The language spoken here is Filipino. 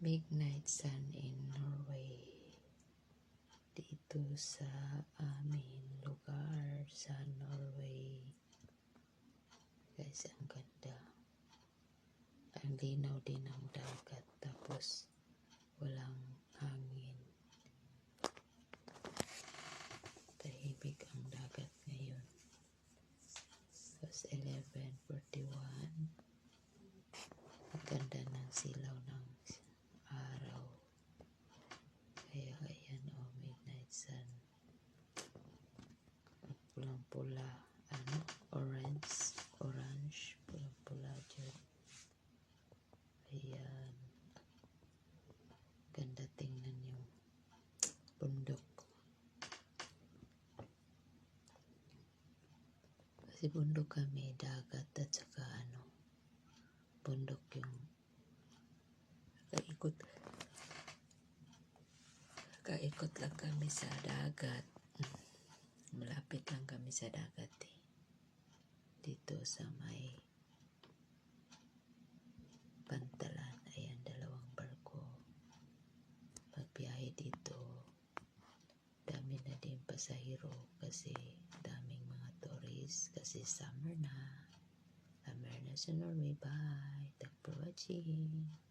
midnight sun in Norway. Dito sa aming lugar sa Norway. Guys, ang ganda. Ang linaw din ng dagat. Tapos, walang hangin. Tahimik ang dagat ngayon. Tapos 11.41. Ang ganda ng silaw ng sun. Pulang-pula. Ano? Orange. Orange. Pulang-pula dyan. Ayan. Ganda tingnan yung bundok. Kasi bundok kami, dagat at saka ano, bundok yung kaikot. Kaikot lang kami sa dagat. Malapit lang kami sa dagat eh. Dito sa may pantalan. Ayan, dalawang barko. Pagbiyahe dito, dami na din pasahero kasi daming mga tourist kasi summer na. Summer na sa Norway. Bye. Watching.